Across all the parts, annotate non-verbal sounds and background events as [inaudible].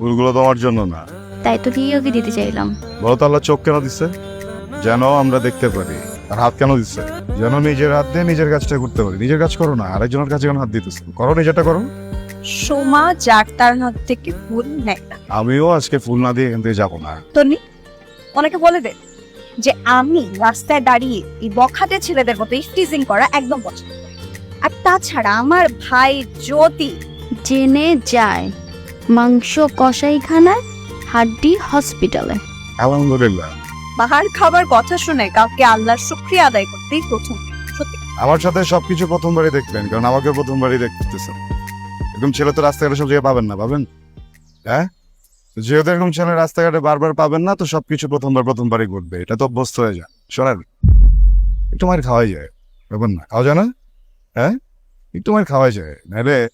ফুলগুলো তোমার জন্য না। তাই তো দিয়ে ওকে দিতে চাইলাম। বলো তো আল্লাহ চোখ কেন দিচ্ছে যেন আমরা দেখতে পারি। আর হাত কেন দিচ্ছে যেন নিজের হাত দিয়ে নিজের কাজটা করতে পারি। নিজের কাজ করো না আরেকজনের কাছে কেন হাত দিতেছে? করো নিজেরটা করো। সোমা যার তার হাত থেকে ফুল নেয় না। আমিও আজকে ফুল না দিয়ে এখান থেকে যাব না। তনি অনেকে বলে দে যে আমি রাস্তায় দাঁড়িয়ে এই বখাটে ছেলেদের মতো টিজিং করা একদম পছন্দ আর তাছাড়া আমার ভাই জ্যোতি জেনে যায়। মাংস কষাইখানায় হাড্ডি হসপিটালে। আলহামদুলিল্লাহ। বাহার খাবার কথা শুনে কাউকে আল্লাহর শুক্রিয়া আদায় করতেই প্রথম সত্যি। আমার সাথে সবকিছু প্রথমবারই দেখবেন কারণ আমাকে প্রথমবারই দেখতেছেন। এরকম ছেলে তো রাস্তাঘাটে সব জায়গায় পাবেন না পাবেন? হ্যাঁ? যেহেতু এরকম ছেলে রাস্তাঘাটে বারবার পাবেন না তো সবকিছু প্রথমবার প্রথমবারই ঘটবে এটা তো অভ্যস্ত হয়ে যায়। শোনেন একটু মার খাওয়াই যায় ব্যাপার না। খাওয়া যায় না? হ্যাঁ? একটু মার খাওয়াই যায় নাহলে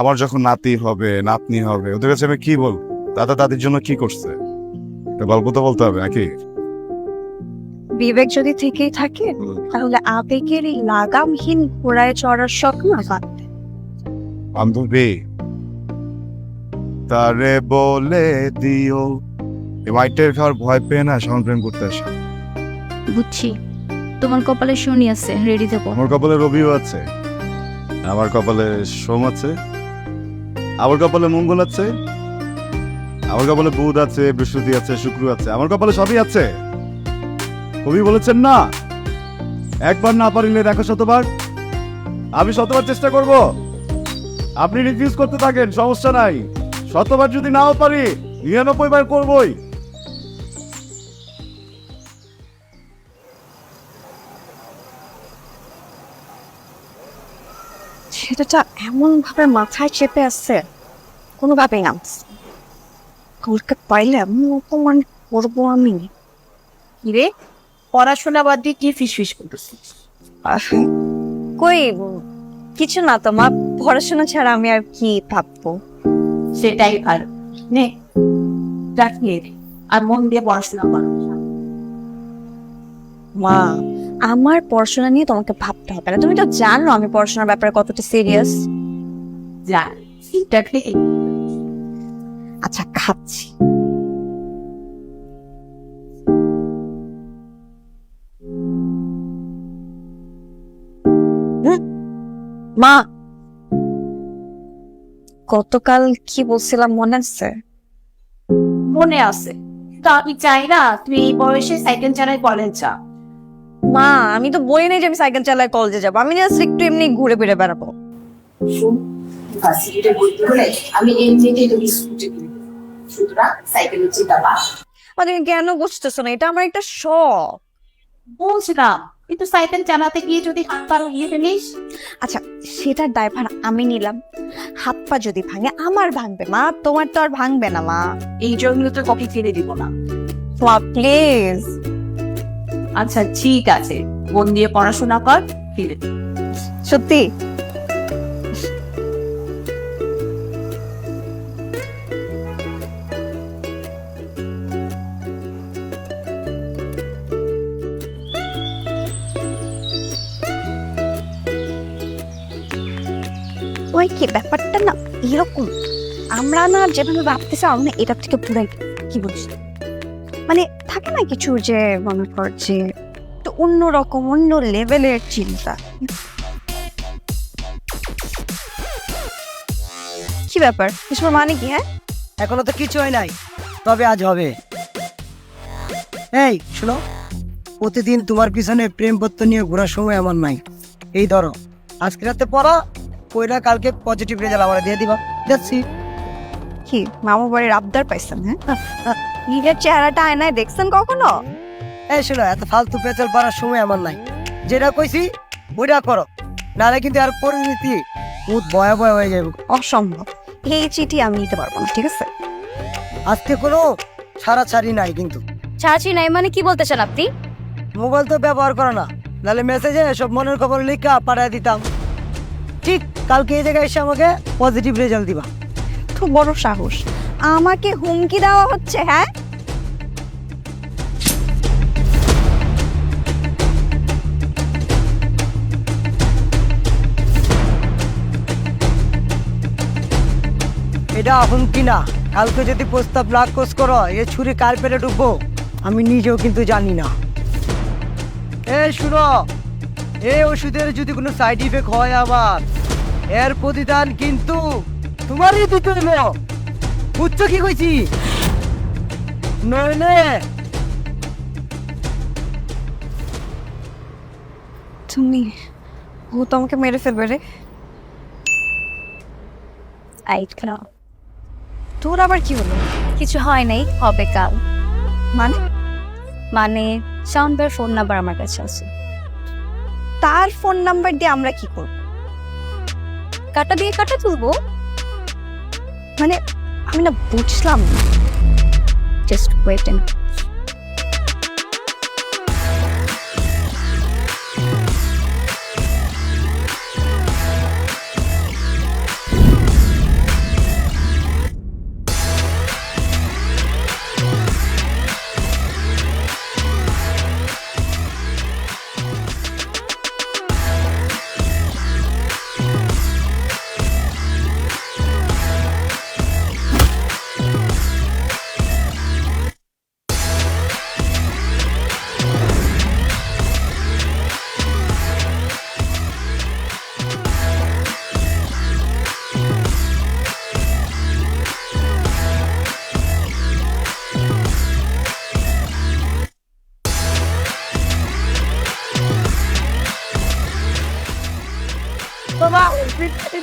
আমার যখন নাতি হবে নাতনি হবে ওদের কাছে আমি কি বলব? দাদা দাদির জন্য কি করছে? একটা গল্প তো বলতে হবে নাকি? বিবেক যদি থেকেই থাকে তাহলে আবেগের এই লাগামহীন ঘোড়ায় চড়ার শখ না বান্ধবী তারে বলে দিও। এই মাইটের খাওয়ার ভয় পেয়ে না সমান প্রেম করতে আসে। বুঝছি। তোমার কপালে শনি আছে রেডি থাকো। আমার কপালে রবিও আছে। আমার কপালে সোম আছে। আমার কপালে মঙ্গল আছে, আমার কপালে বুধ আছে, বৃহস্পতি আছে, শুক্র আছে, আমার কপালে সবই আছে। কবি বলেছেন, না, একবার না পারিলে দেখো শতবার। আমি শতবার চেষ্টা করব। আপনি রিফিউজ করতে থাকেন, সমস্যা নাই। শতবার যদি নাও পারি, নিরানব্বই বার করবই। ছেলেটা এমন ভাবে মাথায় চেপে আসছে কোনোভাবেই নামছে কাউকে পাইলে এমন অপমান করব আমি। কিরে পড়াশোনা বাদ দিয়ে কি ফিস ফিস করতেছিস কই কিছু না তো মা পড়াশোনা ছাড়া আমি আর কি ভাববো? সেটাই ভালো। নে রাখিয়ে দে আর মন দিয়ে পড়াশোনা কর। মা আমার পড়াশোনা নিয়ে তোমাকে ভাবতে হবে না। তুমি তো জানো আমি পড়াশোনার ব্যাপারে কতটা সিরিয়াস আচ্ছা খাচ্ছি। মা! গতকাল কি বলছিলাম মনে আছে? মনে আছে। তো আমি চাই না তুই এই বয়সে সাইকেল চালাই বলেন যা মা আমি তো বলি নাই যে আমি সাইকেল চালায় কলেজে যাব। আমি জাস্ট একটু এমনি ঘুরে ফিরে বেড়াবো। আমি এমনিতেই স্কুটি কিনে দেবো। সুতরাং সাইকেলের চিন্তা বাদ। মানে কেন বুঝতেছো না? এটা আমার একটা শখ। বুঝলাম কিন্তু সাইকেল চালাতে গিয়ে যদি হাত পা ইয়ে ফেলিস? আচ্ছা সেটার দায়ভার আমি নিলাম। হাত পা যদি ভাঙে আমার ভাঙবে। মা তোমার তো আর ভাঙবে না মা। এই জন্য তো কপি কিনে দিব না। প্লিজ আচ্ছা ঠিক আছে। মন দিয়ে পড়াশোনা কর, ফিরে সত্যি? ওই কি ব্যাপারটা না এরকম? আমরা না যেভাবে ভাবতেছি, আমার না এটা থেকে পুরাই কি থাকে না কিছু যে মনে কর যে একটু অন্যরকম অন্য লেভেলের চিন্তা। কি ব্যাপার? এসব মানে কি হ্যাঁ? এখনও তো কিছু হয় নাই তবে আজ হবে। এই শোনো প্রতিদিন তোমার পিছনে প্রেমপত্র নিয়ে ঘোরার সময় আমার নাই। এই ধরো আজকে রাতে পড়া কইরা কালকে পজিটিভ রেজাল্ট আমার দিয়ে দিবা। যাচ্ছি কি মামা বাড়ির আবদার পাইছেন হ্যাঁ? [laughs] নিজের চেহারাটা আয়নায় দেখছেন কখনো? এই শোনো এত ফালতু পেঁচাল পারার সময় আমার নাই। যেটা কইছি ওইটা করো। নাহলে কিন্তু আর পরিণতি বহুত ভয়াবহ হয়ে যাবে অসম্ভব। এই চিঠি আমি নিতে পারব না ঠিক আছে? আজকে কোনো ছাড়া ছাড়ি নাই কিন্তু। চাচি নাই মানে কি বলতে চান আপনি? মোবাইল তো ব্যবহার করো না নাহলে মেসেজে সব মনের খবর লিখা পাঠিয়ে দিতাম। ঠিক কালকে এই জায়গায় এসে আমাকে পজিটিভ রেজাল্ট দিবা। খুব বড় সাহস। আমাকে হুমকি দেওয়া হচ্ছে হ্যাঁ? এটা হুমকি না কালকে যদি প্রস্তাব নাকচ করো, এ ছুরি কার পেটে ঢুকবো আমি নিজেও কিন্তু জানি না। এ, শুনো এই ওষুধের যদি কোনো সাইড ইফেক্ট হয় আবার এর প্রতিদান কিন্তু তোমারই দিতে হলো বুঝছ কি কইছি? নইলে তুমি ও তো আমাকে মেরে ফেলবে রে। আইট খাও। তোর আবার কি হলো? কিছু হয় নাই হবে কাল। মানে? মানে সাউন্ডের ফোন নাম্বার আমার কাছে আছে। তার ফোন নাম্বার দিয়ে আমরা কি করব? কাটা দিয়ে কাটা তুলবো। মানে আমি না বুঝলাম। জাস্ট ওয়েট এন্ড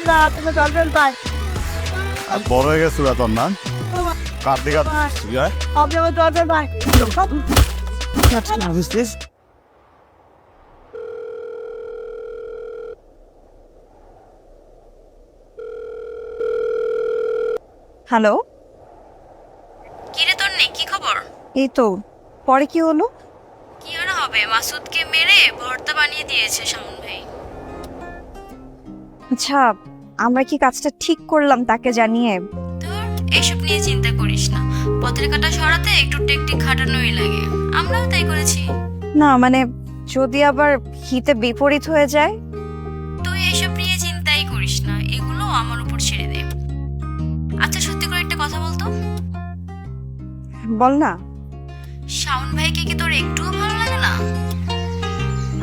না তুমি গার্লফ্রেন্ড পাই আর বড় হয়ে গেছে তোর না? কার দিকে? আপনি আমার গার্লফ্রেন্ড পাই হ্যালো? কিরে তোর নেই কি খবর? এই তো পরে কি হলো? কি আর হবে? মাসুদকে মেরে ভর্তা বানিয়ে দিয়েছে শামুন ভাই। আচ্ছা আমরা কি কাজটা ঠিক করলাম তাকে জানিয়ে? এসব নিয়ে চিন্তা করিস না। পথের কাটা সরাতে একটু টেকটিক খাটানোই লাগে। আমরাও তাই করেছি। না মানে যদি আবার হিতে বিপরীত হয়ে যায়? তুই এসব নিয়ে চিন্তাই করিস না। এগুলো আমার উপর ছেড়ে দে। আচ্ছা সত্যি করে একটা কথা বলতো? বল না। শাওন ভাইকে কি তোর একটুও ভালো লাগে না?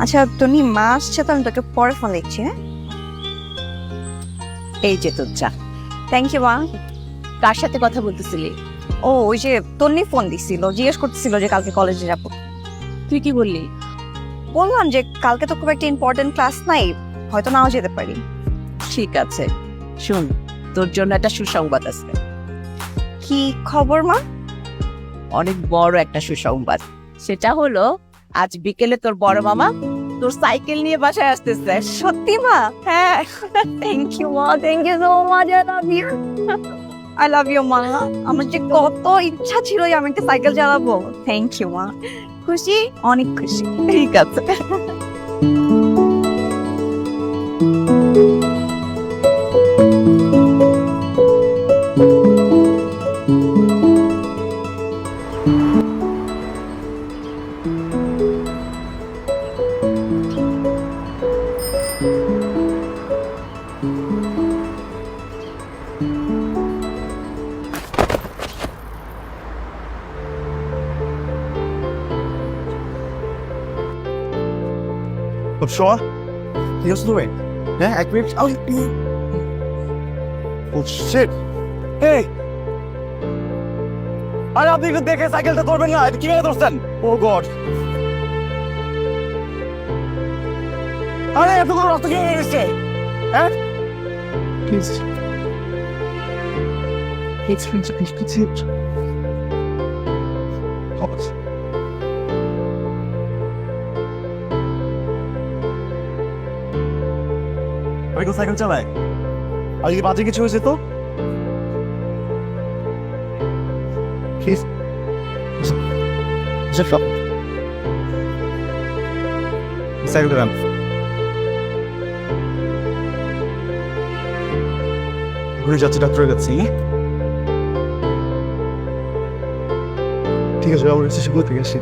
আচ্ছা তুমি মা আসছে তো আমি তোকে পরে ফোন লিখছি হ্যাঁ? এই যে তোর চা। থ্যাংক ইউ মা। কার সাথে কথা বলতেছিলি? ও ওই যে তন্নি ফোন দিছিল জিজ্ঞেস করতেছিল যে কালকে কলেজে যাব। তুই কি বললি? বললাম যে কালকে তো খুব একটা ইম্পর্টেন্ট ক্লাস নাই হয়তো নাও যেতে পারি। ঠিক আছে শুন তোর জন্য একটা সুসংবাদ আছে। কি খবর মা? অনেক বড় একটা সুসংবাদ। সেটা হলো আজ বিকেলে তোর বড় মামা তোর সাইকেল নিয়ে বাসায় আসতেছে। সত্যি মা? হ্যাঁ। থ্যাংক ইউ মা। Thank you so much I love you I love you মা। আমার যে কত ইচ্ছা ছিল আমি একটা সাইকেল চালাবো। থ্যাংক ইউ মা। খুশি? অনেক খুশি। ঠিক আছে। শোয়া ঠিক আছে তুমি হ্যাঁ এক মিনিট শিট এই আরে আপনি একটু দেখে সাইকেলটা ধরবেন না এটা কীভাবে ধরছেন ও গড আরে এত কোনো রক্ত কীভাবে বেরোচ্ছে হ্যাঁ প্লিজ আমি সাইকেল চালাই আজকে বাজে কিছু হয়েছে তো ঘুরে যাচ্ছে, ডাক্তারের কাছে ঠিক আছে আমার কাছে শুভ থেকে আসি।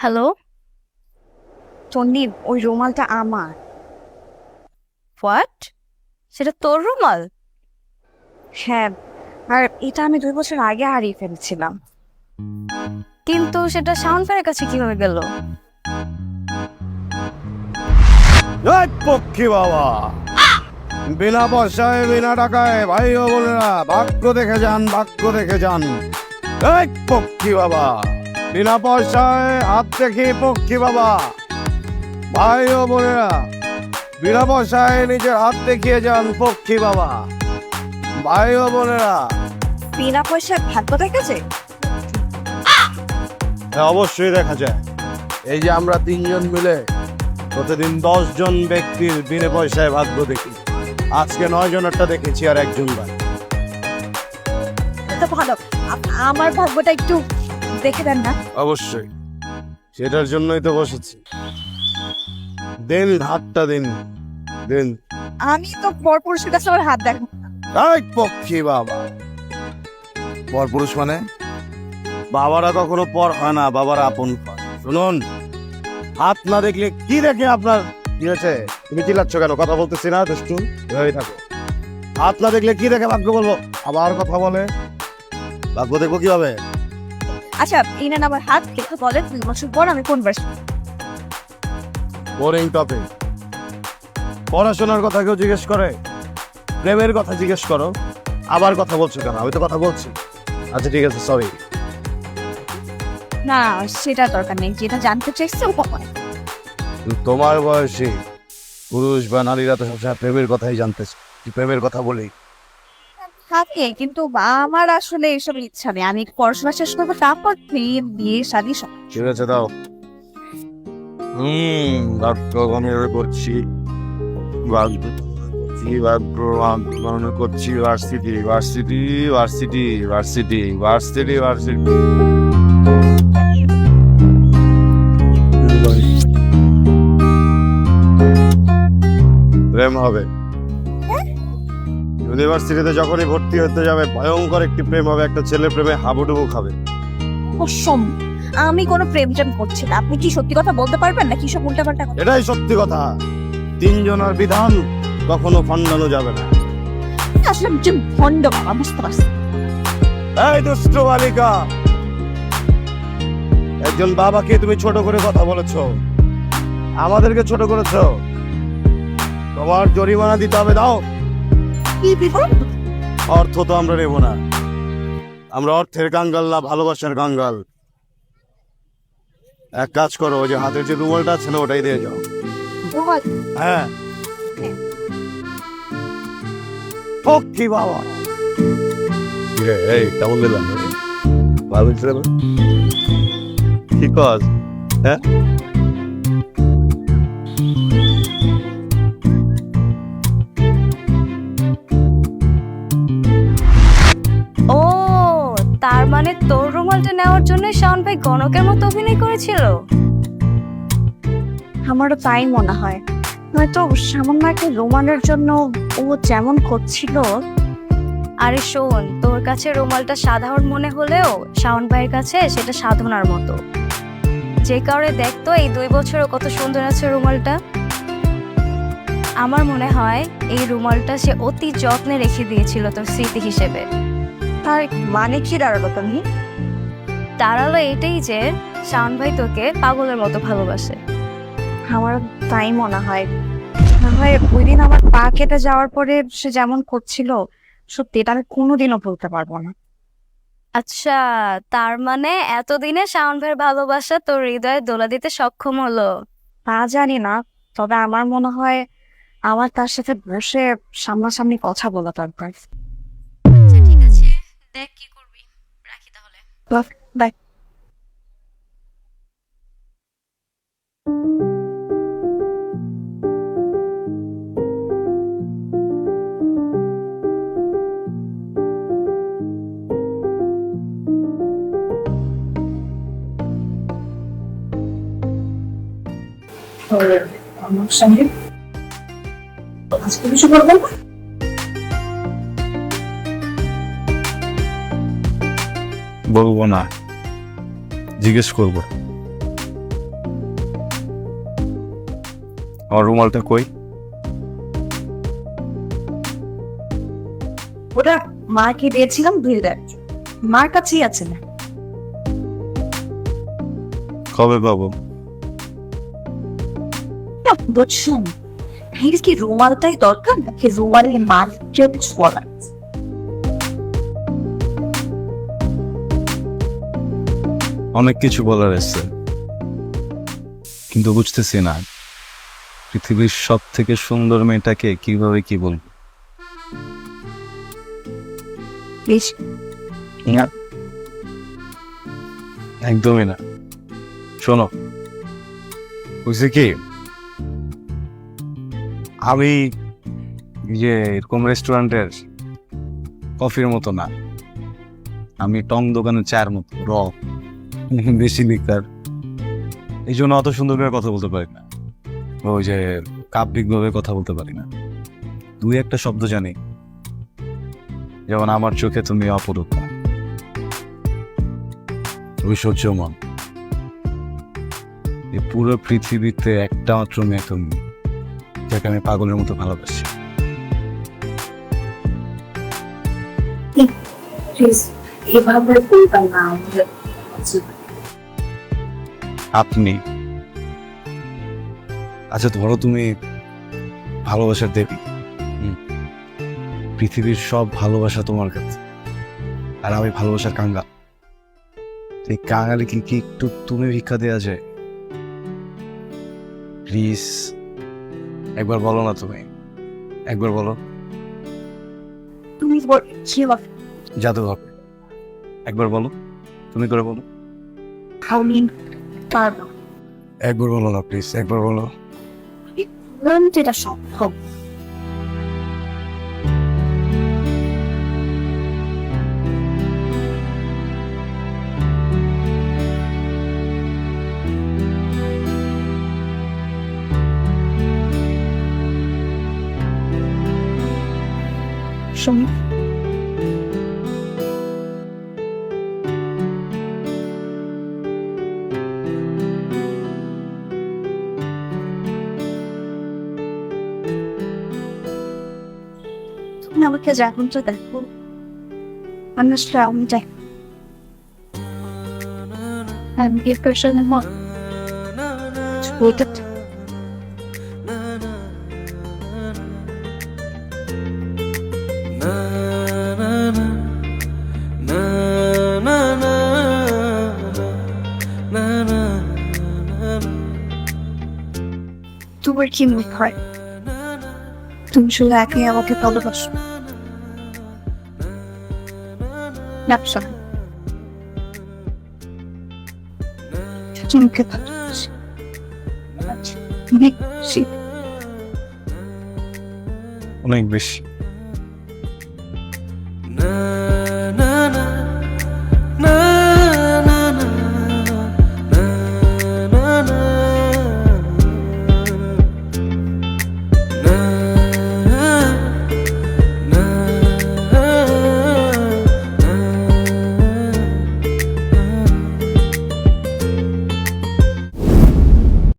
হ্যালো তন্নি ওই রুমালটা আমার। হোয়াট সেটা তোর রুমাল? হ্যাঁ আর এটা আমি দুই বছর আগে হারিয়ে ফেলছিলাম। কিন্তু সেটা শাওন কাছে কীভাবে গেল? পক্ষী বাবা। বিনা পয়সায় বিনা টাকায় ভাই বোনেরা ভাগ্য দেখে যান ভাগ্য দেখে যান। পক্ষী বাবা। বিনা পয়সায় হাত দেখি পক্ষী বাবা। ভাই ও বোনেরা বিনা পয়সায় নিজের হাত দেখিয়ে যান পক্ষী বাবা। ভাই ও বোনেরা। বিনা পয়সায় ভাগ্য দেখেছে হ্যাঁ অবশ্যই দেখা যায়। এই যে আমরা তিনজন মিলে প্রতিদিন দশ জন ব্যক্তির বিনা পয়সায় ভাগ্য দেখি। আজকে নয় জনেরটা দেখেছি আর একজন ভাই তো ভালো। আমার ভাগ্যটা একটু দেখে দেন না? অবশ্যই। সেটার জন্যই তো বসেছি। দিন হাতটা দিন দেন। আমি তো পরপুরুষের কাছে আমার হাত দেখো এই পক্ষী বাবা। পরপুরুষ মানে? বাবারা কখনো পর হয় না বাবারা আপন হয় শুনুন হাত না দেখলে কি দেখে আপনার কি হয়েছে? তুমি চিল্লাচ্ছ কেন? কথা বলতেছি না দুষ্টু। এভাবেই থাকো। হাত না দেখলে কি দেখে ভাগ্য বলব? আবার কথা বলে? ভাগ্য দেখব কীভাবে? আচ্ছা ইনান আমার হাত দেখে বলে দুই বছর পর আমি কোন ভার্সন বোরিং টপিক পড়াশোনার কথা কেউ জিজ্ঞেস করে? প্রেমের কথা জিজ্ঞেস করো। আবার কথা বলছো কেন? আমি তো কথা বলছি। আচ্ছা ঠিক আছে সরি না সেটা দরকার নেই। যেটা জানতে চাইছে ও তোমার বয়সে পুরুষ বা নারীরা তো সবসময় প্রেমের কথাই জানতে প্রেমের কথা বলি? থাকে কিন্তু আমার আসলে এসব ইচ্ছা নেই। আমি পড়াশোনা শেষ করব তারপর প্রেম বিয়ে শাদী সব। ঠিক আছে দাও। হুম ভাগ্য গণনা করছি করছি, ভার্সিটি প্রেম হবে। ইউনিভার্সিটিতে যখনই ভর্তি হতে যাবে ভয়ঙ্কর একটি প্রেম হবে একটা ছেলে প্রেমে হাবুডুবু খাবে। অসম আমি কোনো প্রেম টেম করছি না। আপনি কি সত্যি কথা বলতে পারবেন না কি সব উল্টাপাল্টা কথা? এটাই সত্যি কথা। তিনজনের বিধান কখনো খণ্ডানো যাবে না। আসলে যে ভণ্ড বাবা বুঝতে পারছি। এই দুষ্ট বালিকা! একজন বাবাকে তুমি ছোট করে কথা বলেছ। আমাদেরকে ছোট করেছ। তোমার জরিমানা দিতে হবে দাও। অর্থ তো আমরা নেব না। আমরা অর্থের কাঙ্গাল না ভালোবাসার কাঙ্গাল। এক কাজ করো ওই যে হাতের যে রুমালটা আছে না ওটাই দিয়ে যাও। হ্যাঁ। পক্ষী বাবা। এই কেমন দিলাম? ভালো ছিল? কি কাজ? হ্যাঁ? ভাই গণকের মতো অভিনয় করেছিল? আমারও তাই মনে হয়। নয়তো সামান্য একটা রোমানের জন্য ও যেমন করছিল। আরে শোন তোর কাছে রুমালটা সাধারণ মনে হলেও শাওন ভাইয়ের কাছে সেটা সাধনার মতো। যে কারণে দেখতো এই দুই বছরও কত সুন্দর আছে রুমালটা। আমার মনে হয় এই রুমালটা সে অতি যত্নে রেখে দিয়েছিল তোর স্মৃতি হিসেবে। তার মানে কি দাঁড়াল তুমি? তারালো এটাই যে শাওন ভাই তোকে পাগলের মতো ভালোবাসে। আমার তাই মনে হয়। না হয় ওই দিন আমার পা কেটে যাওয়ার পরে সে যেমন করছিল সত্যি এটা আমি কোনোদিনও ভুলতে পারব না। আচ্ছা তার মানে এতদিনে শাওন ভাইয়ের ভালোবাসা তোর হৃদয়ে দোলা দিতে সক্ষম হলো? তা জানি না তবে আমার মনে হয় আমার তার সাথে বসে সামনাসামনি কথা বলা দরকার। আচ্ছা ঠিক আছে। দেখ কি করবি। রাখি তাহলে। আজকে কিছু বলবেন না? বলব না জিজ্ঞেস করব। আমার রুমালটা কই? ওটা মাকে দিয়েছিলাম ধুয়ে দেয় মার কাছেই আছে না। কবে পাবো? বুঝছেন এই কি রুমালটাই দরকার নাকি রুমালের মালিককে কিছু বলার অনেক কিছু বলার আছে। কিন্তু বুঝতেছি না। পৃথিবীর সব থেকে সুন্দর মেয়েটাকে কীভাবে কি বলব? প্লিজ একদমই না। শোনো। বুঝছি কি? আমি যে এরকম রেস্টুরেন্টের কফির মতো না। আমি টং দোকানের চায়ের মতো র। বেশি লিকার এই জন্য অত সুন্দর করে কথা বলতে পারি না। ওই যে কাব্যিক ভাবে কথা বলতে পারি না। দুই একটা শব্দ জানি। যেমন আমার চোখে তুমি অপরূপ ঐশ্বর্য মন এই পুরো পৃথিবীতে একটা মাত্র মেয়ে তুমি যাকে আমি পাগলের মতো ভালোবাসি। আপনি আচ্ছা ধরো তুমি ভালোবাসার দেবী। পৃথিবীর সব ভালোবাসা তোমার কাছে। আর আমি ভালোবাসার কাঙ্গাল এই কাঙ্গালে কি কি একটু তুমি ভিক্ষা দেওয়া যায়? প্লিজ একবার বলো না তুমি। একবার বলো। তুমি হবে একবার বলো। তুমি করে বলো। একবার বলো না প্লিজ একবার বলো। বললাম যেটা সম্ভব শোনো তুমি আমাকে যখন তো দেখো আমি আসলে আমি যাই আমি কি পেশনের মত বলতে তোমার কি মনে হয় তুমি শুধু একাই আমাকে ভালোবাসি। অনেক বেশি।